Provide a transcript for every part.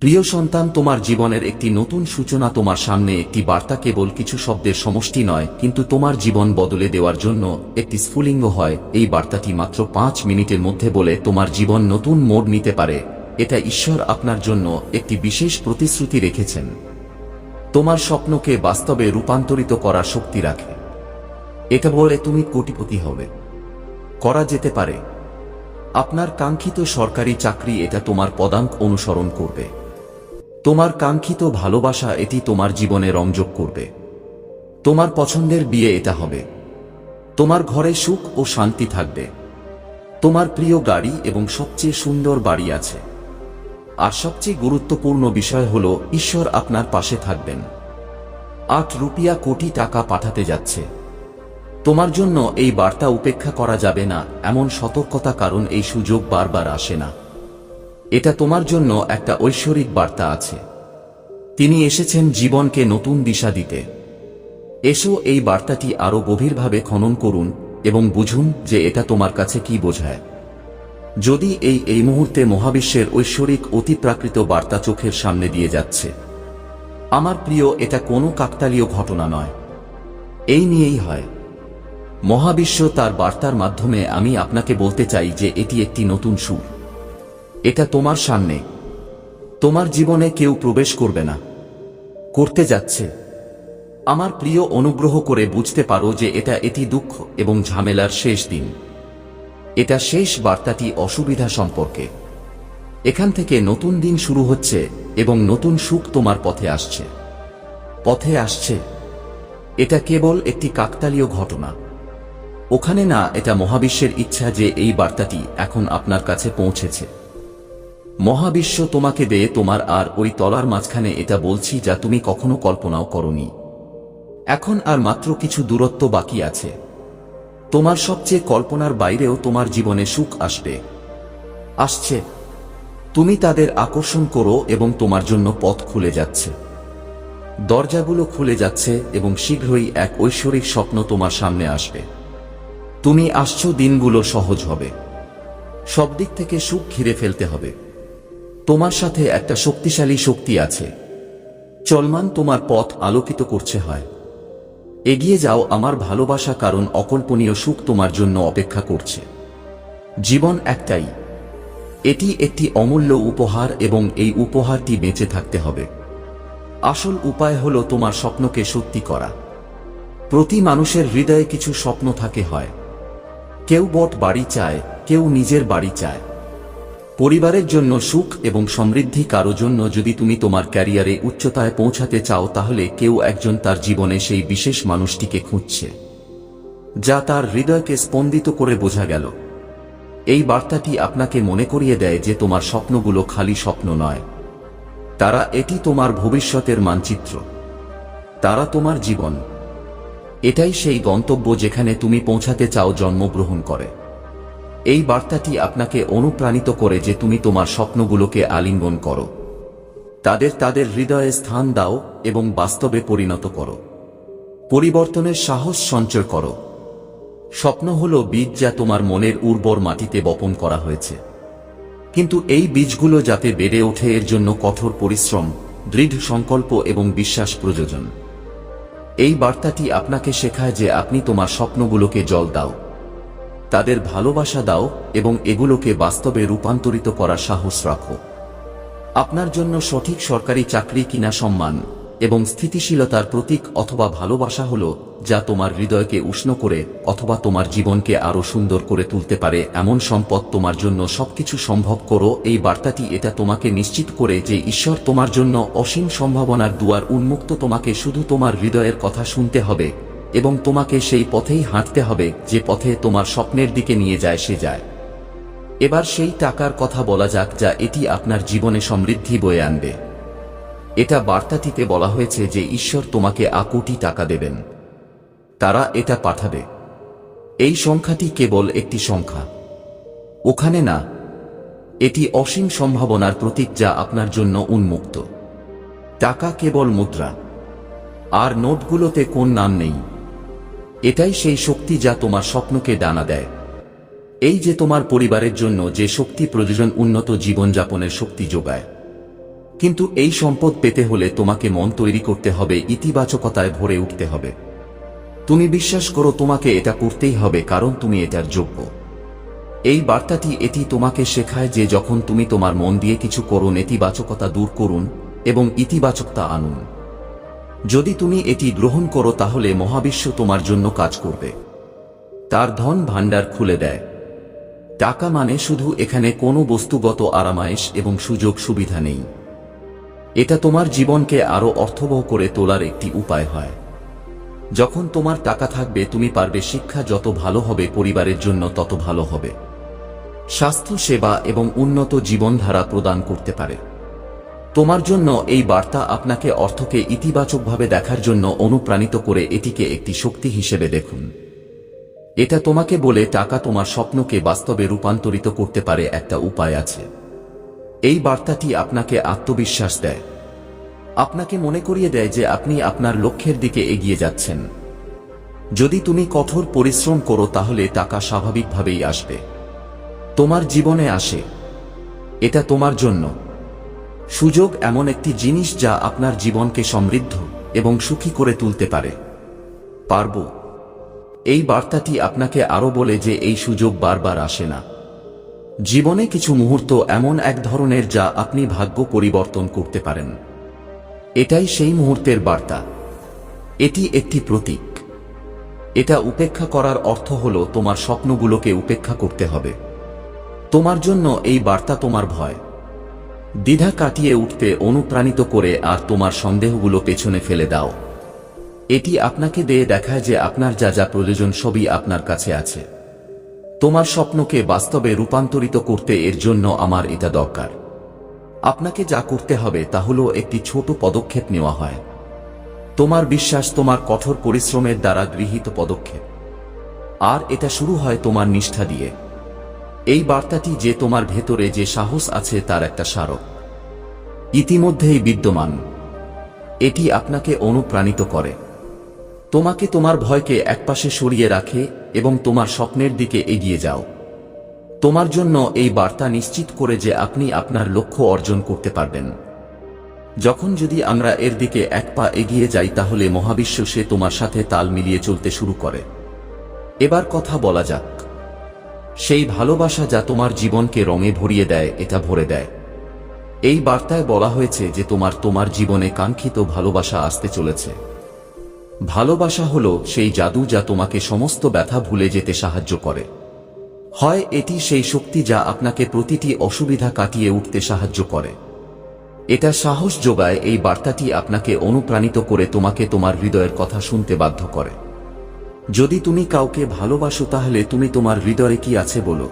প্রিয় সন্তান, তোমার জীবনের একটি নতুন সূচনা তোমার সামনে, একটি বার্তা কেবল কিছু শব্দের সমষ্টি নয়, কিন্তু তোমার জীবন বদলে দেওয়ার জন্য একটি স্ফুলিঙ্গ হয়। এই বার্তাটি মাত্র পাঁচ মিনিটের মধ্যে বলে তোমার জীবন নতুন মোড় নিতে পারে। এটা ঈশ্বর আপনার জন্য একটি বিশেষ প্রতিশ্রুতি রেখেছেন। তোমার স্বপ্নকে বাস্তবে রূপান্তরিত করার শক্তি রাখে। এটা বলে তুমি কোটিপতি হবে। করা যেতে পারে। আপনার কাঙ্ক্ষিত সরকারি চাকরি এটা তোমার পদাঙ্ক অনুসরণ করবে। তোমার কাঙ্ক্ষিত ভালোবাসা এটি তোমার জীবনে রংযোগ করবে। তোমার পছন্দের বিয়ে এটা হবে। তোমার ঘরে সুখ ও শান্তি থাকবে। তোমার প্রিয় গাড়ি এবং সবচেয়ে সুন্দর বাড়ি আছে। আর সবচেয়ে গুরুত্বপূর্ণ বিষয় হল, ঈশ্বর আপনার পাশে থাকবেন। আট রুপিয়া কোটি টাকা পাঠাতে যাচ্ছে। তোমার জন্য এই বার্তা উপেক্ষা করা যাবে না, এমন সতর্কতা কারণ এই সুযোগ বারবার আসে না। এটা তোমার জন্য একটা ঐশ্বরিক বার্তা আছে। তিনি এসেছেন জীবনকে নতুন দিশা দিতে। এসো এই বার্তাটি আরও গভীরভাবে খনন করুন এবং বুঝুন যে এটা তোমার কাছে কি বোঝায়। যদি এই এই মুহূর্তে মহাবিশ্বের ঐশ্বরিক অতিপ্রাকৃত বার্তা চোখের সামনে দিয়ে যাচ্ছে। আমার প্রিয়, এটা কোনো কাকতালীয় ঘটনা নয়। এই নিয়েই হয়। মহাবিশ্ব তার বার্তার মাধ্যমে আমি আপনাকে বলতে চাই যে এটি একটি নতুন সুর। এটা তোমার সামনে। তোমার জীবনে কেউ প্রবেশ করবে না। করতে যাচ্ছে। আমার প্রিয় অনুগ্রহ করে বুঝতে পারো যে এটা এটি দুঃখ এবং ঝামেলার শেষ দিন। এটা শেষ বার্তাটি অসুবিধা সম্পর্কে। এখান থেকে নতুন দিন শুরু হচ্ছে এবং নতুন সুখ তোমার পথে আসছে। পথে আসছে। এটা কেবল একটি কাকতালীয় ঘটনা। ওখানে না, এটা মহাবিশ্বের ইচ্ছা যে এই বার্তাটি এখন আপনার কাছে পৌঁছেছে। মহাবিশ্ব তোমাকে দেয়ে তোমার আর ওই তলার মাঝখানে এটা বলছি যা তুমি কখনো কল্পনাও করনি। এখন আর মাত্র কিছু দূরত্ব বাকি আছে। তোমার সবচেয়ে কল্পনার বাইরেও তোমার জীবনে সুখ আসবে। আসছে। তুমি তাদের আকর্ষণ করো এবং তোমার জন্য পথ খুলে যাচ্ছে। দরজাগুলো খুলে যাচ্ছে এবং শীঘ্রই এক ঐশ্বরিক স্বপ্ন তোমার সামনে আসবে। তুমি আসছো দিনগুলো সহজ হবে। সব দিক থেকে সুখ ঘিরে ফেলতে হবে। তোমার সাথে একটা শক্তিশালী শক্তি আছে। চলমান তোমার পথ আলোকিত করছে হয়। এগিয়ে যাও আমার ভালোবাসা কারণ অকল্পনীয় সুখ তোমার জন্য অপেক্ষা করছে। জীবন একটাই। এটি একটি অমূল্য উপহার এবং এই উপহারটি বেঁচে থাকতে হবে। আসল উপায় হল তোমার স্বপ্নকে সত্যি করা। প্রতি মানুষের হৃদয়ে কিছু স্বপ্ন থাকে হয়। কেউ বট বাড়ি চায়, কেউ নিজের বাড়ি চায়। পরিবারের জন্য সুখ এবং সমৃদ্ধি কারও জন্য যদি তুমি তোমার ক্যারিয়ারে উচ্চতায় পৌঁছাতে চাও, তাহলে কেউ একজন তার জীবনে সেই বিশেষ মানুষটিকে খুঁজছে, যা তার হৃদয়কে স্পন্দিত করে বোঝা গেল। এই বার্তাটি আপনাকে মনে করিয়ে দেয় যে তোমার স্বপ্নগুলো খালি স্বপ্ন নয়। তারা এটি তোমার ভবিষ্যতের মানচিত্র। তারা তোমার জীবন। এটাই সেই গন্তব্য যেখানে তুমি পৌঁছাতে চাও জন্মগ্রহণ করে। এই বার্তাটি আপনাকে অনুপ্রাণিত করে যে তুমি তোমার স্বপ্নগুলোকে আলিঙ্গন করো। তাদের তাদের হৃদয়ে স্থান দাও এবং বাস্তবে পরিণত করো। পরিবর্তনের সাহস সঞ্চয় করো। স্বপ্ন হল বীজ যা তোমার মনের উর্বর মাটিতে বপন করা হয়েছে। কিন্তু এই বীজগুলো যাতে বেড়ে ওঠে এর জন্য কঠোর পরিশ্রম, দৃঢ় সংকল্প এবং বিশ্বাস প্রয়োজন। এই বার্তাটি আপনাকে শেখায় যে আপনি তোমার স্বপ্নগুলোকে জল দাও। তাদের ভালোবাসা দাও এবং এগুলোকে বাস্তবে রূপান্তরিত করার সাহস রাখো। আপনার জন্য সঠিক সরকারি চাকরি কিনা সম্মান এবং স্থিতিশীলতার প্রতীক অথবা ভালোবাসা হল যা তোমার হৃদয়কে উষ্ণ করে অথবা তোমার জীবনকে আরও সুন্দর করে তুলতে পারে এমন সম্পদ তোমার জন্য সবকিছু সম্ভব করো। এই বার্তাটি এটা তোমাকে নিশ্চিত করে যে ঈশ্বর তোমার জন্য অসীম সম্ভাবনার দুয়ার উন্মুক্ত তোমাকে শুধু তোমার হৃদয়ের কথা শুনতে হবে। এবং তোমাকে সেই পথেই হাঁটতে হবে, যে পথে তোমার স্বপ্নের দিকে নিয়ে যায় সে যায়। এবার সেই টাকার কথা বলা যাক যা এটি আপনার জীবনে সমৃদ্ধি বয়ে আনবে। এটা বার্তাটিতে বলা হয়েছে যে ঈশ্বর তোমাকে আকুটি টাকা দেবেন। তারা এটা পাঠাবে। এই সংখ্যাটি কেবল একটি সংখ্যা। ওখানে না, এটি অসীম সম্ভাবনার প্রতীক যা আপনার জন্য উন্মুক্ত। টাকা কেবল মুদ্রা। আর নোটগুলোতে কোন নাম নেই। এটাই সেই শক্তি যা তোমার স্বপ্নকে ডানা দেয়। এই যে তোমার পরিবারের জন্য যে শক্তি প্রয়োজন উন্নত জীবনযাপনের শক্তি যোগায়। কিন্তু এই সম্পদ পেতে হলে তোমাকে মন তৈরি করতে হবে, ইতিবাচকতায় ভরে উঠতে হবে। তুমি বিশ্বাস করো, তোমাকে এটা করতেই হবে, কারণ তুমি এটার যোগ্য। এই বার্তাটি এটি তোমাকে শেখায় যে যখন তুমি তোমার মন দিয়ে কিছু করো নেতিবাচকতা দূর করুন এবং ইতিবাচকতা আনুন। যদি তুমি এটি গ্রহণ করো তাহলে মহাবিশ্ব তোমার জন্য কাজ করবে। তার ধন ভাণ্ডার খুলে দেয়। টাকা মানে শুধু এখানে কোনো বস্তুগত আরামায়েশ এবং সুযোগ সুবিধা নেই। এটা তোমার জীবনকে আরও অর্থবহ করে তোলার একটি উপায় হয়। যখন তোমার টাকা থাকবে, তুমি পারবে শিক্ষা যত ভালো হবে পরিবারের জন্য তত ভালো হবে। স্বাস্থ্য, সেবা এবং উন্নত জীবনধারা প্রদান করতে পারে। তোমার জন্য এই বার্তা আপনাকে অর্থকে ইতিবাচকভাবে দেখার জন্য অনুপ্রাণিত করে এটিকে একটি শক্তি হিসেবে দেখুন। এটা তোমাকে বলে টাকা তোমার স্বপ্নকে বাস্তবে রূপান্তরিত করতে পারে একটা উপায় আছে। এই বার্তাটি আপনাকে আত্মবিশ্বাস দেয়। আপনাকে মনে করিয়ে দেয় যে আপনি আপনার লক্ষ্যের দিকে এগিয়ে যাচ্ছেন। যদি তুমি কঠোর পরিশ্রম করো তাহলে টাকা স্বাভাবিকভাবেই আসবে। তোমার জীবনে আসে। এটা তোমার জন্য। সুযোগ এমন একটি জিনিস যা আপনার জীবনকে সমৃদ্ধ এবং সুখী করে তুলতে পারে। পারব। এই বার্তাটি আপনাকে আরও বলে যে এই সুযোগ বারবার আসে না। জীবনে কিছু মুহূর্ত এমন এক ধরনের যা আপনি ভাগ্য পরিবর্তন করতে পারেন। এটাই সেই মুহূর্তের বার্তা। এটি একটি প্রতীক। এটা উপেক্ষা করার অর্থ হল তোমার স্বপ্নগুলোকে উপেক্ষা করতে হবে। তোমার জন্য এই বার্তা তোমার ভয়। দ্বিধা কাটিয়ে উঠতে অনুপ্রাণিত করে আর তোমার সন্দেহগুলো পেছনে ফেলে দাও। এটি আপনাকে দিয়ে দেখায় যে আপনার যা যা প্রয়োজন সবই আপনার কাছে আছে। তোমার স্বপ্নকে বাস্তবে রূপান্তরিত করতে এর জন্য আমার এটা দরকার। আপনাকে যা করতে হবে তা হল একটি ছোট পদক্ষেপ নেওয়া হয়। তোমার বিশ্বাস তোমার কঠোর পরিশ্রমের দ্বারা গৃহীত পদক্ষেপ। আর এটা শুরু হয় তোমার নিষ্ঠা দিয়ে। এই বার্তাটি যে তোমার ভেতরে যে সাহস আছে তার একটা স্মারক। ইতিমধ্যেই বিদ্যমান। এটি আপনাকে অনুপ্রাণিত করে। তোমাকে তোমার ভয়কে একপাশে সরিয়ে রাখে এবং তোমার স্বপ্নের দিকে এগিয়ে যাও। তোমার জন্য এই বার্তা নিশ্চিত করে যে আপনি আপনার লক্ষ্য অর্জন করতে পারবেন। যখন যদি আমরা এর দিকে এক পা এগিয়ে যাই তাহলে মহাবিশ্ব সে তোমার সাথে তাল মিলিয়ে চলতে শুরু করে। এবার কথা বলা যাক। সেই ভালোবাসা যা তোমার জীবনকে রঙে ভরিয়ে দেয়, এটা ভরে দেয়। এই বার্তায় বলা হয়েছে যে তোমার তোমার জীবনে কাঙ্ক্ষিত ভালোবাসা আসতে চলেছে। ভালোবাসা হলো সেই জাদু যা তোমাকে সমস্ত ব্যথা ভুলে যেতে সাহায্য করে। হয় এটি সেই শক্তি যা আপনাকে প্রতিটি অসুবিধা কাটিয়ে উঠতে সাহায্য করে। এটা সাহস যোগায় এই বার্তাটি আপনাকে অনুপ্রাণিত করে তোমাকে তোমার হৃদয়ের কথা শুনতে বাধ্য করে। যদি তুমি কাউকে ভালোবাসো তাহলে তুমি তোমার হৃদয়ে কি আছে বলো?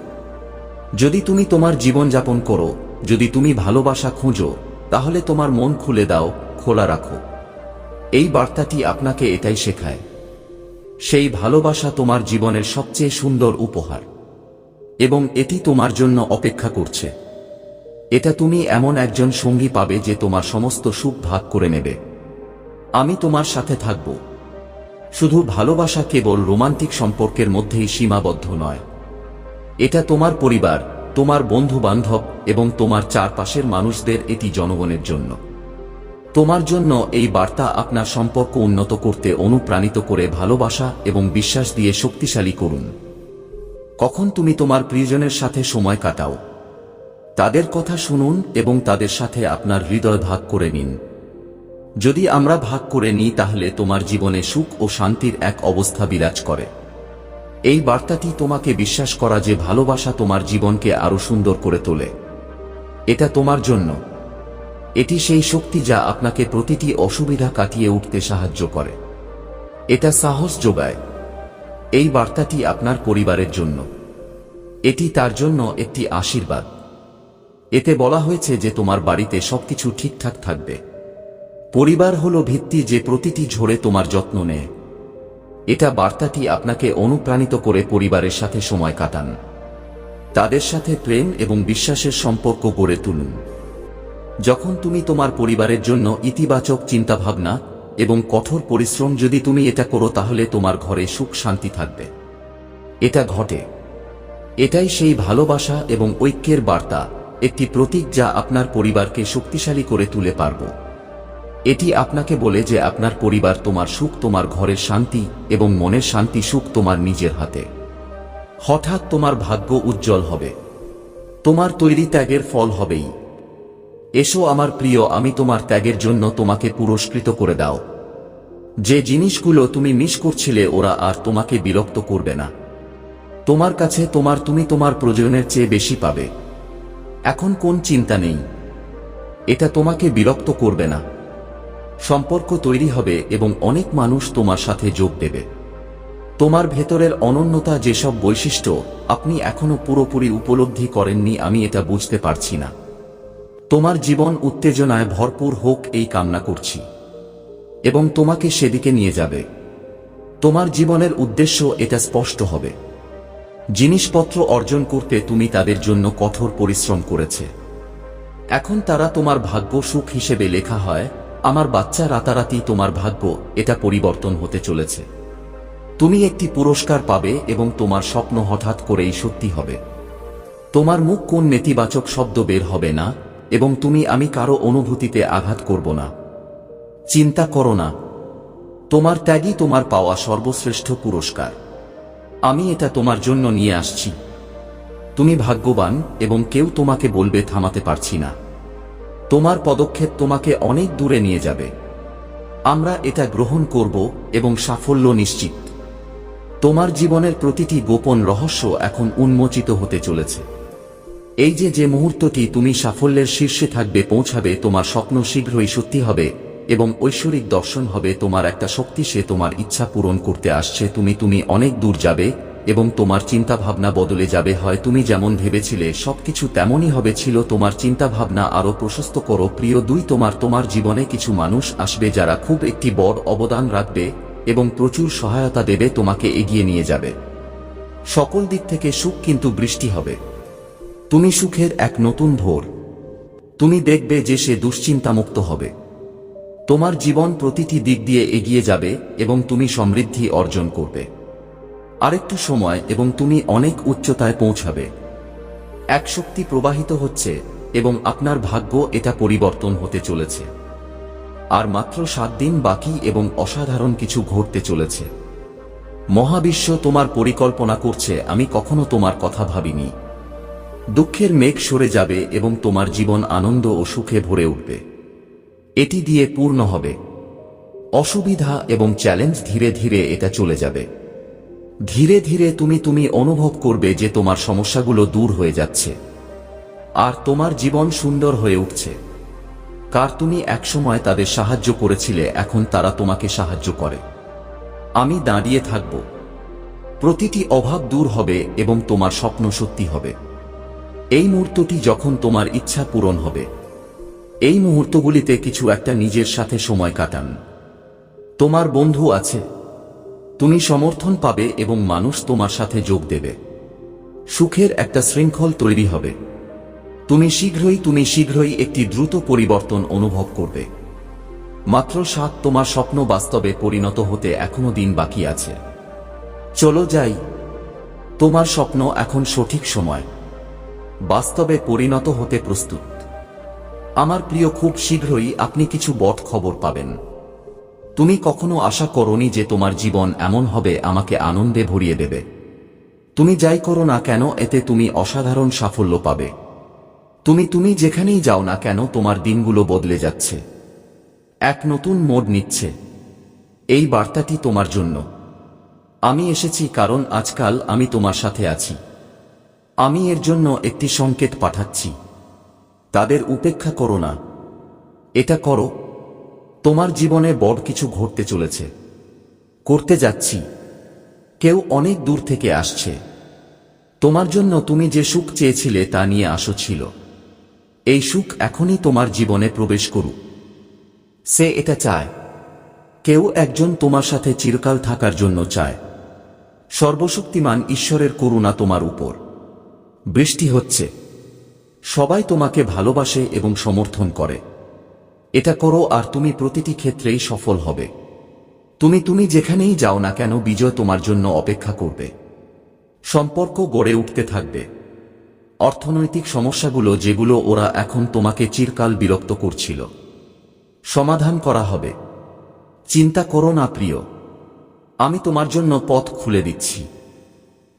যদি তুমি তোমার জীবন যাপন করো, যদি তুমি ভালোবাসা খুঁজো, তাহলে তোমার মন খুলে দাও, খোলা রাখো। এই বার্তাটি আপনাকে এটাই শেখায়। সেই ভালোবাসা তোমার জীবনের সবচেয়ে সুন্দর উপহার। এবং এটি তোমার জন্য অপেক্ষা করছে। এটা তুমি এমন একজন সঙ্গী পাবে যে তোমার সমস্ত সুখ ভাগ করে নেবে। আমি তোমার সাথে থাকব। শুধু ভালোবাসা কেবল রোমান্টিক সম্পর্কের মধ্যেই সীমাবদ্ধ নয়। এটা তোমার পরিবার, তোমার বন্ধু বান্ধব এবং তোমার চারপাশের মানুষদের এটি জনগণের জন্য। তোমার জন্য এই বার্তা আপনার সম্পর্ক উন্নত করতে অনুপ্রাণিত করে ভালোবাসা এবং বিশ্বাস দিয়ে শক্তিশালী করুন। কখন তুমি তোমার প্রিয়জনের সাথে সময় কাটাও? তাদের কথা শুনুন এবং তাদের সাথে আপনার হৃদয় ভাগ করে নিন। যদি আমরা ভাগ করে নিই তাহলে তোমার জীবনে সুখ ও শান্তির এক অবস্থা বিরাজ করে। এই বার্তাটি তোমাকে বিশ্বাস করা যে ভালোবাসা তোমার জীবনকে আরও সুন্দর করে তোলে। এটা তোমার জন্য। এটি সেই শক্তি যা আপনাকে প্রতিটি অসুবিধা কাটিয়ে উঠতে সাহায্য করে। এটা সাহস যোগায়। এই বার্তাটি আপনার পরিবারের জন্য। এটি তার জন্য একটি আশীর্বাদ। এতে বলা হয়েছে যে তোমার বাড়িতে সবকিছু ঠিকঠাক থাকবে। পরিবার হলো ভিত্তি যে প্রতিটি ঝোড়ে তোমার যত্ন নেয়। এটা বার্তাটি আপনাকে অনুপ্রাণিত করে পরিবারের সাথে সময় কাটান। তাদের সাথে প্রেম এবং বিশ্বাসের সম্পর্ক গড়ে তুলুন। যখন তুমি তোমার পরিবারের জন্য ইতিবাচক চিন্তাভাবনা এবং কঠোর পরিশ্রম যদি তুমি এটা করো তাহলে তোমার ঘরে সুখ শান্তি থাকবে। এটা ঘটে। এটাই সেই ভালোবাসা এবং ঐক্যের বার্তা, একটি প্রতীক যা আপনার পরিবারকে শক্তিশালী করে তুলে পারব। এটি আপনাকে বলে যে আপনার পরিবার তোমার সুখ, তোমার ঘরের শান্তি এবং মনের শান্তি, সুখ তোমার নিজের হাতে। হঠাৎ তোমার ভাগ্য উজ্জ্বল হবে। তোমার তৈরি ত্যাগের ফল হবেই। এসো আমার প্রিয়, আমি তোমার ত্যাগের জন্য তোমাকে পুরস্কৃত করে দাও। যে জিনিসগুলো তুমি মিস করছিলে, ওরা আর তোমাকে বিরক্ত করবে না। তোমার কাছে তোমার, তুমি তোমার প্রয়োজনের চেয়ে বেশি পাবে। এখন কোন চিন্তা নেই। এটা তোমাকে বিরক্ত করবে না। সম্পর্ক তৈরি হবে এবং অনেক মানুষ তোমার সাথে যোগ দেবে। তোমার ভেতরের অনন্যতা যেসব বৈশিষ্ট্য আপনি এখনও পুরোপুরি উপলব্ধি করেননি, আমি এটা বুঝতে পারছি না। তোমার জীবন উত্তেজনায় ভরপুর হোক এই কামনা করছি। এবং তোমাকে সেদিকে নিয়ে যাবে। তোমার জীবনের উদ্দেশ্য এটা স্পষ্ট হবে। জিনিসপত্র অর্জন করতে তুমি তাদের জন্য কঠোর পরিশ্রম করেছে। এখন তারা তোমার ভাগ্য সুখ হিসেবে লেখা হয় আমার বাচ্চা রাতারাতি তোমার ভাগ্য, এটা পরিবর্তন হতে চলেছে। তুমি একটি পুরস্কার পাবে এবং তোমার স্বপ্ন হঠাৎ করেই সত্যি হবে। তোমার মুখ কোন নেতিবাচক শব্দ বের হবে না, এবং তুমি আমি কারও অনুভূতিতে আঘাত করব না। চিন্তা করো না। তোমার ত্যাগই তোমার পাওয়া সর্বশ্রেষ্ঠ পুরস্কার। আমি এটা তোমার জন্য নিয়ে আসছি। তুমি ভাগ্যবান, এবং কেউ তোমাকে বলবে থামাতে পারছি না। তোমার পদক্ষেপ তোমাকে অনেক দূরে নিয়ে যাবে। আমরা এটা গ্রহণ করব এবং সাফল্য নিশ্চিত। তোমার জীবনের প্রতিটি গোপন রহস্য এখন উন্মোচিত হতে চলেছে। এই যে যে মুহূর্তটি তুমি সাফল্যের শীর্ষে থাকবে পৌঁছাবে, তোমার স্বপ্ন শীঘ্রই সত্যি হবে এবং ঐশ্বরিক দর্শন হবে, তোমার একটা শক্তি সে তোমার ইচ্ছা পূরণ করতে আসছে, তুমি তুমি অনেক দূর যাবে এবং তোমার চিন্তা ভাবনা বদলে যাবে, হয় তুমি যেমন ভেবেছিলে, সবকিছু তেমনই হবে ছিল, তোমার চিন্তা ভাবনা আরও প্রশস্ত করো, প্রিয় দুই, তোমার তোমার জীবনে কিছু মানুষ আসবে যারা খুব একটি বড় অবদান রাখবে এবং প্রচুর সহায়তা দেবে, তোমাকে এগিয়ে নিয়ে যাবে। সকল দিক থেকে সুখ কিন্তু বৃষ্টি হবে। তুমি সুখের এক নতুন ভোর। তুমি দেখবে যে সে দুশ্চিন্তামুক্ত হবে। তোমার জীবন প্রতিটি দিক দিয়ে এগিয়ে যাবে এবং তুমি সমৃদ্ধি অর্জন করবে। আরেকটু সময় এবং তুমি অনেক উচ্চতায় পৌঁছাবে। এক শক্তি প্রবাহিত হচ্ছে এবং আপনার ভাগ্য এটা পরিবর্তন হতে চলেছে। আর মাত্র সাত দিন বাকি এবং অসাধারণ কিছু ঘটতে চলেছে। মহাবিশ্ব তোমার পরিকল্পনা করছে, আমি কখনো তোমার কথা ভাবিনি। দুঃখের মেঘ সরে যাবে এবং তোমার জীবন আনন্দ ও সুখে ভরে উঠবে। এটি দিয়ে পূর্ণ হবে। অসুবিধা এবং চ্যালেঞ্জ ধীরে ধীরে এটা চলে যাবে। ধীরে ধীরে তুমি তুমি অনুভব করবে যে তোমার সমস্যাগুলো দূর হয়ে যাচ্ছে। আর তোমার জীবন সুন্দর হয়ে উঠছে। কার তুমি একসময় তাদের সাহায্য করেছিলে, এখন তারা তোমাকে সাহায্য করে। আমি দাঁড়িয়ে থাকব। প্রতিটি অভাব দূর হবে এবং তোমার স্বপ্ন সত্যি হবে। এই মুহূর্তটি যখন তোমার ইচ্ছা পূরণ হবে। এই মুহূর্তগুলিতে কিছু একটা নিজের সাথে সময় কাটান। তোমার বন্ধু আছে। তুমি সমর্থন পাবে এবং মানুষ তোমার সাথে যোগ দেবে। সুখের একটা শৃঙ্খল তৈরি হবে। তুমি শীঘ্রই তুমি শীঘ্রই একটি দ্রুত পরিবর্তন অনুভব করবে। মাত্র সাত তোমার স্বপ্ন বাস্তবে পরিণত হতে এখনও দিন বাকি আছে। চলো যাই। তোমার স্বপ্ন এখন সঠিক সময়। বাস্তবে পরিণত হতে প্রস্তুত। আমার প্রিয়, খুব শীঘ্রই আপনি কিছু বট খবর পাবেন। তুমি কখনো আশা করনি যে তোমার জীবন এমন হবে, আমাকে আনন্দে ভরিয়ে দেবে। তুমি যাই করো না কেন, এতে তুমি অসাধারণ সাফল্য পাবে। তুমি তুমি যেখানেই যাও না কেন, তোমার দিনগুলো বদলে যাচ্ছে। এক নতুন মোড নিচ্ছে। এই বার্তাটি তোমার জন্য। আমি এসেছি কারণ আজকাল আমি তোমার সাথে আছি। আমি এর জন্য একটি সংকেত পাঠাচ্ছি। তাদের উপেক্ষা করো না। এটা করো। তোমার জীবনে বড় কিছু ঘটতে চলেছে। করতে যাচ্ছি। কেউ অনেক দূর থেকে আসছে। তোমার জন্য তুমি যে সুখ চেয়েছিলে তা নিয়ে আসো ছিল। এই সুখ এখনই তোমার জীবনে প্রবেশ করুক। সে এটা চায়। কেউ একজন তোমার সাথে চিরকাল থাকার জন্য চায়। সর্বশক্তিমান ঈশ্বরের করুণা তোমার উপর। বৃষ্টি হচ্ছে। সবাই তোমাকে ভালোবাসে এবং সমর্থন করে। এটা করো আর তুমি প্রতিটি ক্ষেত্রেই সফল হবে। তুমি তুমি যেখানেই যাও না কেন বিজয় তোমার জন্য অপেক্ষা করবে। সম্পর্ক গড়ে উঠতে থাকবে। অর্থনৈতিক সমস্যাগুলো যেগুলো ওরা এখন তোমাকে চিরকাল বিরক্ত করছিল। সমাধান করা হবে। চিন্তা করো না প্রিয়। আমি তোমার জন্য পথ খুলে দিচ্ছি।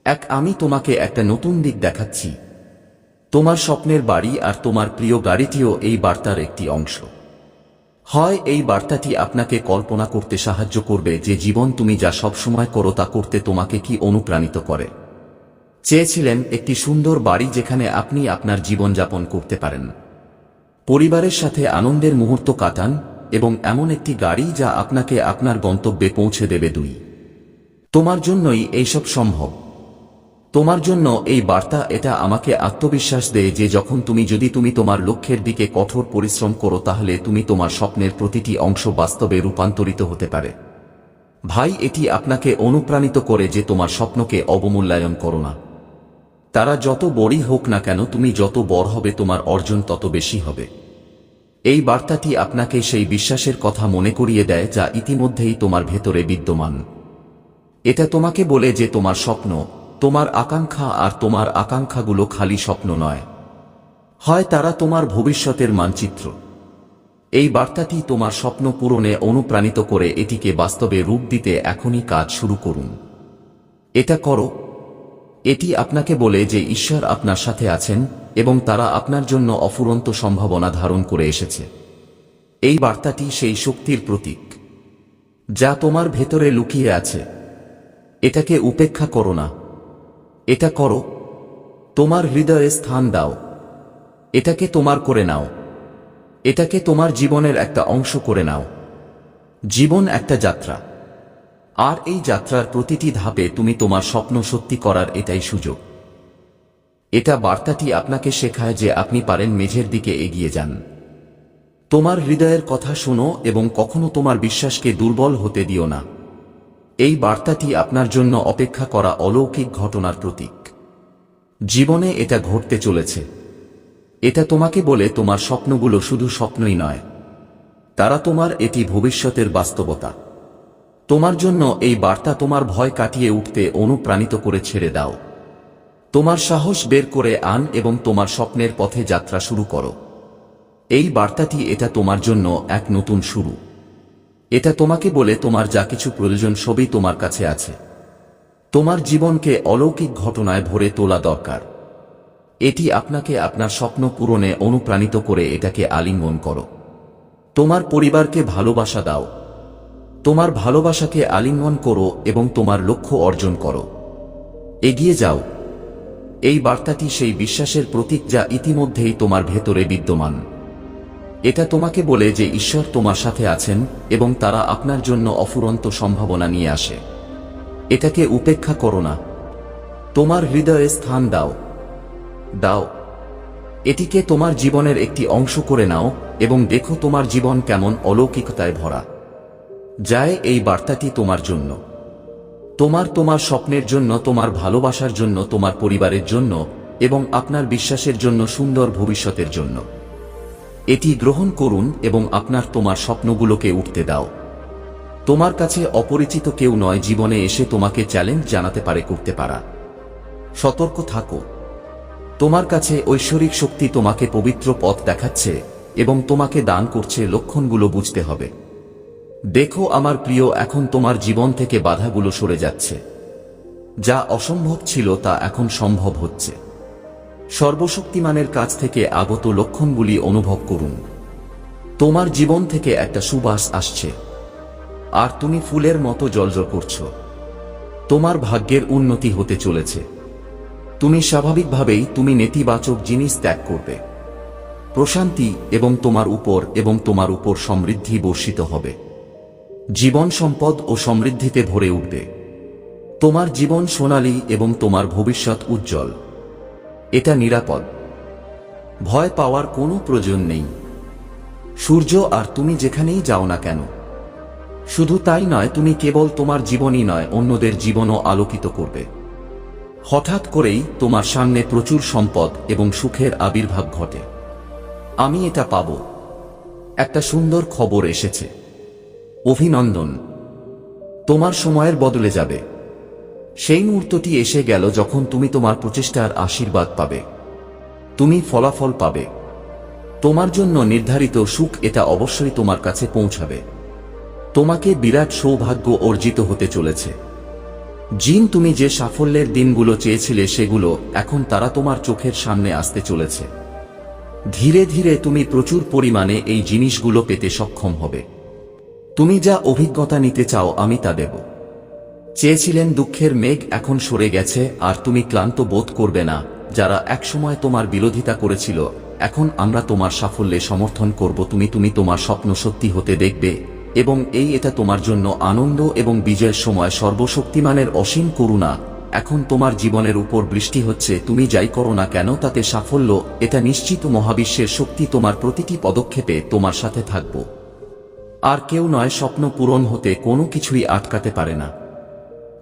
এক, আমি তোমাকে একটা নতুন দিক দেখাচ্ছি। তোমার স্বপ্নের বাড়ি আর তোমার প্রিয় গাড়িটিও এই বার্তার একটি অংশ। হয় এই বার্তাটি আপনাকে কল্পনা করতে সাহায্য করবে যে জীবন তুমি যা সবসময় করো তা করতে তোমাকে কি অনুপ্রাণিত করে। চেয়েছিলেন একটি সুন্দর বাড়ি যেখানে আপনি আপনার জীবনযাপন করতে পারেন। পরিবারের সাথে আনন্দের মুহূর্ত কাটান এবং এমন একটি গাড়ি যা আপনাকে আপনার গন্তব্যে পৌঁছে দেবে দুই। তোমার জন্যই এইসব সম্ভব। তোমার জন্য এই বার্তা, এটা আমাকে আত্মবিশ্বাস দেয় যে যখন তুমি, যদি তুমি তোমার লক্ষ্যের দিকে কঠোর পরিশ্রম করো, তাহলে তুমি তোমার স্বপ্নের প্রতিটি অংশ বাস্তবে রূপান্তরিত হতে পারে। ভাই, এটি আপনাকে অনুপ্রাণিত করে যে তোমার স্বপ্নকে অবমূল্যায়ন করো না। তারা যত বড়ই হোক না কেন, তুমি যত বড় হবে, তোমার অর্জন তত বেশি হবে। এই বার্তাটি আপনাকে সেই বিশ্বাসের কথা মনে করিয়ে দেয় যা ইতিমধ্যেই তোমার ভেতরে বিদ্যমান। এটা তোমাকে বলে যে তোমার স্বপ্ন তোমার আকাঙ্ক্ষা আর তোমার আকাঙ্ক্ষাগুলো খালি স্বপ্ন নয়। হয় তারা তোমার ভবিষ্যতের মানচিত্র। এই বার্তাটি তোমার স্বপ্ন পূরণে অনুপ্রাণিত করে এটিকে বাস্তবে রূপ দিতে এখনই কাজ শুরু করুন। এটা করো। এটি আপনাকে বলে যে ঈশ্বর আপনার সাথে আছেন এবং তারা আপনার জন্য অফুরন্ত সম্ভাবনা ধারণ করে এসেছে। এই বার্তাটি সেই শক্তির প্রতীক, যা তোমার ভেতরে লুকিয়ে আছে। এটাকে উপেক্ষা করো না। এটা করো। তোমার হৃদয়ে স্থান দাও। এটাকে তোমার করে নাও। এটাকে তোমার জীবনের একটা অংশ করে নাও। জীবন একটা যাত্রা। আর এই যাত্রার প্রতিটি ধাপে তুমি তোমার স্বপ্ন সত্যি করার এটাই সুযোগ। এটা বার্তাটি আপনাকে শেখায় যে আপনি পারেন মেঝের দিকে এগিয়ে যান। তোমার হৃদয়ের কথা শোনো এবং কখনো তোমার বিশ্বাসকে দুর্বল হতে দিও না। এই বার্তাটি আপনার জন্য অপেক্ষা করা অলৌকিক ঘটনার প্রতীক। জীবনে এটা ঘটতে চলেছে। এটা তোমাকে বলে তোমার স্বপ্নগুলো শুধু স্বপ্নই নয়। তারা তোমার এটি ভবিষ্যতের বাস্তবতা। তোমার জন্য এই বার্তা তোমার ভয় কাটিয়ে উঠতে অনুপ্রাণিত করে ছেড়ে দাও। তোমার সাহস বের করে আন এবং তোমার স্বপ্নের পথে যাত্রা শুরু করো। এই বার্তাটি এটা তোমার জন্য এক নতুন শুরু। এটা তোমাকে বলে তোমার যা কিছু প্রয়োজন সবই তোমার কাছে আছে। তোমার জীবনকে অলৌকিক ঘটনায় ভরে তোলা দরকার। এটি আপনাকে আপনার স্বপ্ন পূরণে অনুপ্রাণিত করে এটাকে আলিঙ্গন করো। তোমার পরিবারকে ভালোবাসা দাও। তোমার ভালোবাসাকে আলিঙ্গন করো এবং তোমার লক্ষ্য অর্জন করো। এগিয়ে যাও। এই বার্তাটি সেই বিশ্বাসের প্রতীক যা ইতিমধ্যেই তোমার ভেতরে বিদ্যমান। এটা তোমাকে বলে যে ঈশ্বর তোমার সাথে আছেন এবং তারা আপনার জন্য অফুরন্ত সম্ভাবনা নিয়ে আসে। এটাকে উপেক্ষা করো না। তোমার হৃদয়ে স্থান দাও। দাও। এটিকে তোমার জীবনের একটি অংশ করে নাও এবং দেখো তোমার জীবন কেমন অলৌকিকতায় ভরা। যায় এই বার্তাটি তোমার জন্য। তোমার তোমার স্বপ্নের জন্য, তোমার ভালোবাসার জন্য, তোমার পরিবারের জন্য এবং আপনার বিশ্বাসের জন্য, সুন্দর ভবিষ্যতের জন্য। এটি গ্রহণ করুন এবং আপনার তোমার স্বপ্নগুলোকে উঠতে দাও। তোমার কাছে অপরিচিত কেউ নয়, জীবনে এসে তোমাকে চ্যালেঞ্জ জানাতে পারে, করতে পারা। সতর্ক থাকো। তোমার কাছে ঐশ্বরিক শক্তি তোমাকে পবিত্র পথ দেখাচ্ছে এবং তোমাকে দান করছে, লক্ষণগুলো বুঝতে হবে। দেখো আমার প্রিয়, এখন তোমার জীবন থেকে বাধাগুলো সরে যাচ্ছে। যা অসম্ভব ছিল তা এখন সম্ভব হচ্ছে। সর্বশক্তিমানের কাছ থেকে আগত লক্ষণগুলি অনুভব করুন। তোমার জীবন থেকে একটা সুবাস আসছে। আর তুমি ফুলের মতো জলজল করছ। তোমার ভাগ্যের উন্নতি হতে চলেছে। তুমি স্বাভাবিকভাবেই তুমি নেতিবাচক জিনিস ত্যাগ করবে। প্রশান্তি এবং তোমার উপর এবং তোমার উপর সমৃদ্ধি বর্ষিত হবে। জীবন সম্পদ ও সমৃদ্ধিতে ভরে উঠবে। তোমার জীবন সোনালী এবং তোমার ভবিষ্যৎ উজ্জ্বল। এটা নিরাপদ। ভয় পাওয়ার কোনো প্রয়োজন নেই। সূর্য আর তুমি যেখানেই যাও না কেন, শুধু তাই নয়, তুমি কেবল তোমার জীবনই নয়, অন্যদের জীবনও আলোকিত করবে। হঠাৎ করেই তোমার সামনে প্রচুর সম্পদ এবং সুখের আবির্ভাব ঘটে। আমি এটা পাব। একটা সুন্দর খবর এসেছে। অভিনন্দন। তোমার সময়ের বদলে যাবে। সেই মুহূর্তটি এসে গেল যখন তুমি তোমার প্রচেষ্টার আশীর্বাদ পাবে। তুমি ফলাফল পাবে। তোমার জন্য নির্ধারিত সুখ এটা অবশ্যই তোমার কাছে পৌঁছাবে। তোমাকে বিরাট সৌভাগ্য অর্জিত হতে চলেছে। জিন, তুমি যে সাফল্যের দিনগুলো চেয়েছিলে সেগুলো এখন তারা তোমার চোখের সামনে আসতে চলেছে। ধীরে ধীরে তুমি প্রচুর পরিমাণে এই জিনিসগুলো পেতে সক্ষম হবে। তুমি যা অভিজ্ঞতা নিতে চাও আমি তা দেব। চেয়েছিলেন দুঃখের মেঘ এখন সরে গেছে, আর তুমি ক্লান্ত বোধ করবে না। যারা একসময় তোমার বিরোধিতা করেছিল, এখন আমরা তোমার সাফল্যে সমর্থন করব। তুমি তুমি তোমার স্বপ্ন সত্যি হতে দেখবে, এবং এই এটা তোমার জন্য আনন্দ এবং বিজয়ের সময়। সর্বশক্তিমানের অসীম করুণা, এখন তোমার জীবনের উপর বৃষ্টি হচ্ছে। তুমি যাই করো না কেন, তাতে সাফল্য, এটা নিশ্চিত মহাবিশ্বের শক্তি তোমার প্রতিটি পদক্ষেপে তোমার সাথে থাকব। আর কেউ নয়, স্বপ্ন পূরণ হতে কোনো কিছুই আটকাতে পারে না।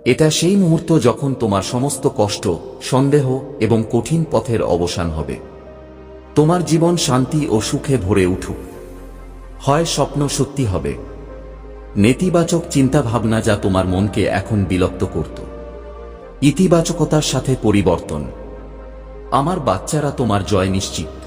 এটা সেই মুহূর্ত যখন তোমার সমস্ত কষ্ট, সন্দেহ এবং কঠিন পথের অবসান হবে। তোমার জীবন শান্তি ও সুখে ভরে উঠুক। হয় স্বপ্ন সত্যি হবে। নেতিবাচক চিন্তাভাবনা যা তোমার মনকে এখন বিলপ্ত করত। ইতিবাচকতার সাথে পরিবর্তন। আমার বাচ্চারা তোমার জয় নিশ্চিত।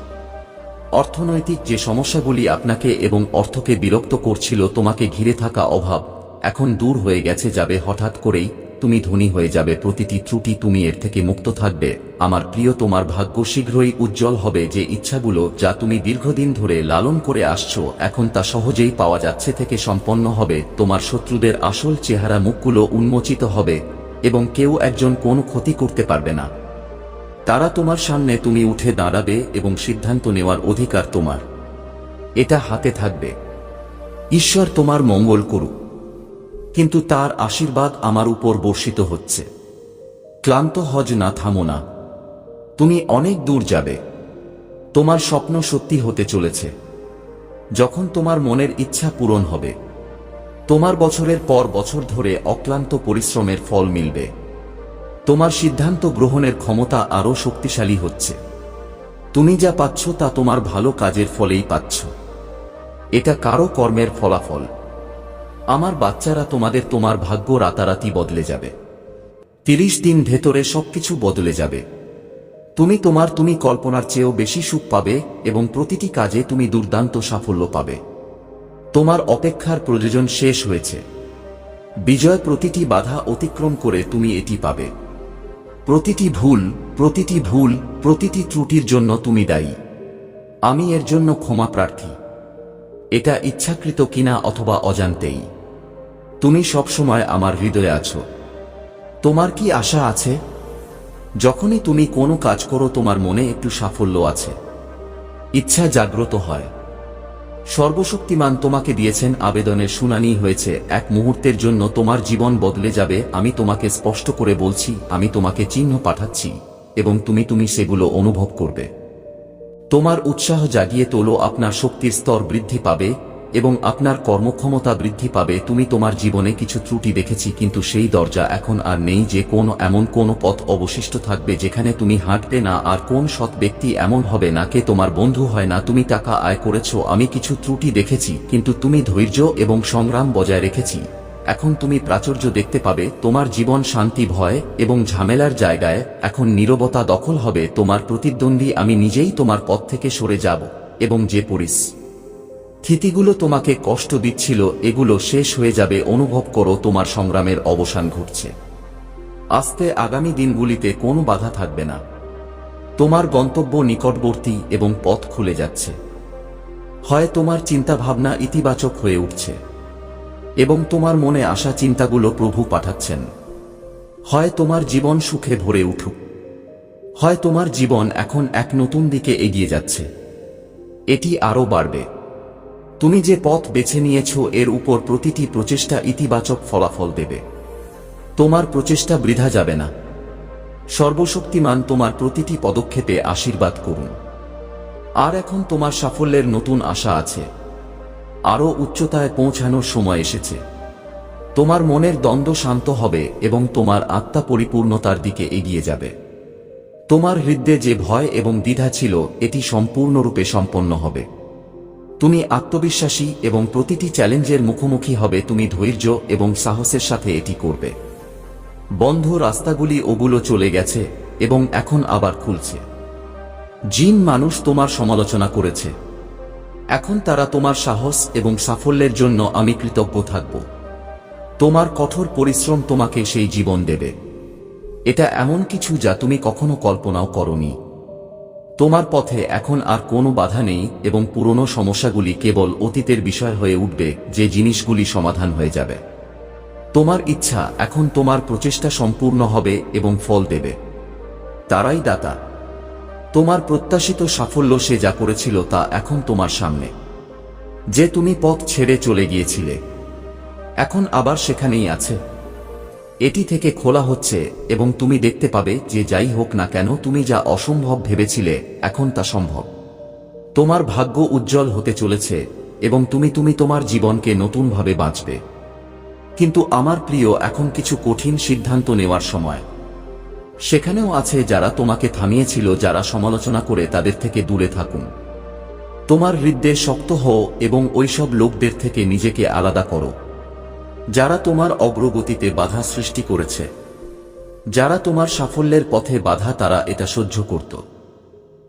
অর্থনৈতিক যে সমস্যাগুলি আপনাকে এবং অর্থকে বিরক্ত করছিল, তোমাকে ঘিরে থাকা অভাব এখন দূর হয়ে গেছে যাবে হঠাৎ করেই তুমি ধনী হয়ে যাবে, প্রতিটি ত্রুটি তুমি এর থেকে মুক্ত থাকবে। আমার প্রিয়, তোমার ভাগ্য শীঘ্রই উজ্জ্বল হবে, যে ইচ্ছাগুলো যা তুমি দীর্ঘদিন ধরে লালন করে আসছো, এখন তা সহজেই পাওয়া যাচ্ছে থেকে সম্পন্ন হবে। তোমার শত্রুদের আসল চেহারা মুখগুলো উন্মোচিত হবে, এবং কেউ একজন কোনো ক্ষতি করতে পারবে না। তারা তোমার সামনে তুমি উঠে দাঁড়াবে এবং সিদ্ধান্ত নেওয়ার অধিকার তোমার। এটা হাতে থাকবে। ঈশ্বর তোমার মঙ্গল করুক। কিন্তু তার আশীর্বাদ আমার উপর বর্ষিত হচ্ছে। ক্লান্ত হজ না, থামো না। তুমি অনেক দূর যাবে। তোমার স্বপ্ন সত্যি হতে চলেছে। যখন তোমার মনের ইচ্ছা পূরণ হবে, তোমার বছরের পর বছর ধরে অক্লান্ত পরিশ্রমের ফল মিলবে। তোমার সিদ্ধান্ত গ্রহণের ক্ষমতা আরও শক্তিশালী হচ্ছে। তুমি যা পাচ্ছ তা তোমার ভালো কাজের ফলেই পাচ্ছ। এটা কারও কর্মের ফলাফল। আমার বাচ্চারা তোমাদের তোমার ভাগ্য রাতারাতি বদলে যাবে। তিরিশ দিন ভেতরে সবকিছু বদলে যাবে। তুমি তোমার, তুমি কল্পনার চেয়েও বেশি সুখ পাবে এবং প্রতিটি কাজে তুমি দুর্দান্ত সাফল্য পাবে। তোমার অপেক্ষার প্রয়োজন শেষ হয়েছে। বিজয় প্রতিটি বাধা অতিক্রম করে তুমি এটি পাবে। প্রতিটি ভুল প্রতিটি ভুল, প্রতিটি ত্রুটির জন্য তুমি দায়ী। আমি এর জন্য ক্ষমা প্রার্থী। এটা ইচ্ছাকৃত কিনা অথবা অজান্তেই। তুমি সবসময় আমার হৃদয়ে আছো। তোমার কি আশা আছে? যখনই তুমি কোনো কাজ করো, তোমার মনে একটু সাফল্য আছে। ইচ্ছা জাগ্রত হয়। সর্বশক্তিমান তোমাকে দিয়েছেন, আবেদনের শুনানি হয়েছে। এক মুহূর্তের জন্য তোমার জীবন বদলে যাবে। আমি তোমাকে স্পষ্ট করে বলছি, আমি তোমাকে চিহ্ন পাঠাচ্ছি এবং তুমি তুমি সেগুলো অনুভব করবে। তোমার উৎসাহ জাগিয়ে তোলো, আপনার শক্তির স্তর বৃদ্ধি পাবে। এবং আপনার কর্মক্ষমতা বৃদ্ধি পাবে, তুমি তোমার জীবনে কিছু ত্রুটি দেখেছি, কিন্তু সেই দরজা এখন আর নেই যে কোনো এমন কোনো পথ অবশিষ্ট থাকবে যেখানে তুমি হাঁটবে না, আর কোন সৎ ব্যক্তি এমন হবে না কে তোমার বন্ধু হয় না, তুমি টাকা আয় করেছ, আমি কিছু ত্রুটি দেখেছি, কিন্তু তুমি ধৈর্য এবং সংগ্রাম বজায় রেখেছি। এখন তুমি প্রাচুর্য দেখতে পাবে, তোমার জীবন শান্তি, ভয় এবং ঝামেলার জায়গায়, এখন নীরবতা দখল হবে, তোমার প্রতিদ্বন্দ্বী, আমি নিজেই তোমার পথ থেকে সরে যাব, এবং যে পরিস স্থিতিগুলো তোমাকে কষ্ট দিচ্ছিল, এগুলো শেষ হয়ে যাবে, অনুভব করো, তোমার সংগ্রামের অবসান ঘটছে। আস্তে আগামী দিনগুলিতে কোনো বাধা থাকবে না। তোমার গন্তব্য নিকটবর্তী এবং পথ খুলে যাচ্ছে। হয় তোমার চিন্তাভাবনা ইতিবাচক হয়ে উঠছে, এবং তোমার মনে আসা চিন্তাগুলো প্রভু পাঠাচ্ছেন। হয় তোমার জীবন সুখে ভরে উঠুক। হয় তোমার জীবন এখন এক নতুন দিকে এগিয়ে যাচ্ছে। এটি আরও বাড়বে। তুমি যে পথ বেছে নিয়েছ, এর উপর প্রতিটি প্রচেষ্টা ইতিবাচক ফলাফল দেবে। তোমার প্রচেষ্টা বৃথা যাবে না। সর্বশক্তিমান তোমার প্রতিটি পদক্ষেপে আশীর্বাদ করুন। আর এখন তোমার সাফল্যের নতুন আশা আছে। আরও উচ্চতায় পৌঁছানোর সময় এসেছে। তোমার মনের দ্বন্দ্ব শান্ত হবে এবং তোমার আত্মা পরিপূর্ণতার দিকে এগিয়ে যাবে। তোমার হৃদয়ে যে ভয় এবং দ্বিধা ছিল, এটি সম্পূর্ণরূপে সম্পন্ন হবে। তুমি আত্মবিশ্বাসী এবং প্রতিটি চ্যালেঞ্জের মুখোমুখি হবে, তুমি ধৈর্য এবং সাহসের সাথে এটি করবে। বন্ধ রাস্তাগুলি ওগুলো চলে গেছে এবং এখন আবার খুলছে। জিন মানুষ তোমার সমালোচনা করেছে। এখন তারা তোমার সাহস এবং সাফল্যের জন্য আমি কৃতজ্ঞ থাকব। তোমার কঠোর পরিশ্রম তোমাকে সেই জীবন দেবে। এটা এমন কিছু যা তুমি কখনো কল্পনাও করনি। তোমার পথে এখন আর কোনো বাধা নেই এবং পুরনো সমস্যাগুলি কেবল অতীতের বিষয় হয়ে উঠবে, যে জিনিসগুলি সমাধান হয়ে যাবে। তোমার ইচ্ছা এখন তোমার প্রচেষ্টা সম্পূর্ণ হবে এবং ফল দেবে। তারাই দাতা। তোমার প্রত্যাশিত সাফল্য সে যা করেছিল তা এখন তোমার সামনে। যে তুমি পথ ছেড়ে চলে গিয়েছিলে, এখন আবার সেখানেই আছে। এটি থেকে খোলা হচ্ছে এবং তুমি দেখতে পাবে যে যাই হোক না কেন তুমি যা অসম্ভব ভেবেছিলে, এখন তা সম্ভব। তোমার ভাগ্য উজ্জ্বল হতে চলেছে এবং তুমি তুমি তোমার জীবনকে নতুনভাবে বাঁচবে। কিন্তু আমার প্রিয়, এখন কিছু কঠিন সিদ্ধান্ত নেওয়ার সময়। সেখানেও আছে যারা তোমাকে থামিয়েছিল, যারা সমালোচনা করে তাদের থেকে দূরে থাকুন। তোমার হৃদয়ে শক্ত হও এবং ওইসব লোকদের থেকে নিজেকে আলাদা করো। যারা তোমার অগ্রগতিতে বাধা সৃষ্টি করেছে। যারা তোমার সাফল্যের পথে বাধা তারা এটা সহ্য করত।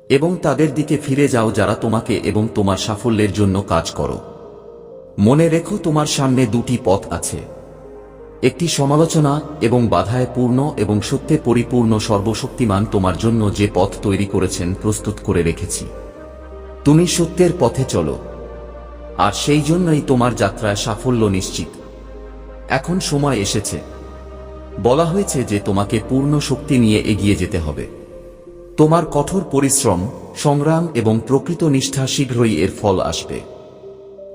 এবং তাদের দিকে ফিরে যাও যারা তোমাকে এবং তোমার সাফল্যের জন্য কাজ করো। মনে রেখো তোমার সামনে দুটি পথ আছে। একটি সমালোচনা এবং বাধায় পূর্ণ এবং সত্যে পরিপূর্ণ সর্বশক্তিমান তোমার জন্য যে পথ তৈরি করেছেন প্রস্তুত করে রেখেছি। তুমি সত্যের পথে চলো। আর সেই জন্যই তোমার যাত্রায় সাফল্য নিশ্চিত। এখন সময় এসেছে। বলা হয়েছে যে তোমাকে পূর্ণ শক্তি নিয়ে এগিয়ে যেতে হবে। তোমার কঠোর পরিশ্রম, সংগ্রাম এবং প্রকৃত নিষ্ঠা শীঘ্রই এর ফল আসবে।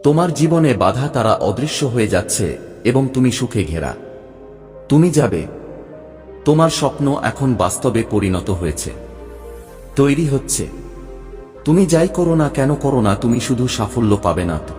তোমার জীবনে বাধা তারা অদৃশ্য হয়ে যাচ্ছে এবং তুমি সুখে ঘেরা। তুমি যাবে। তোমার স্বপ্ন এখন বাস্তবে পরিণত হয়েছে। তৈরি হচ্ছে। তুমি যাই করো না কেন করো না, তুমি শুধু সাফল্য পাবে না তো।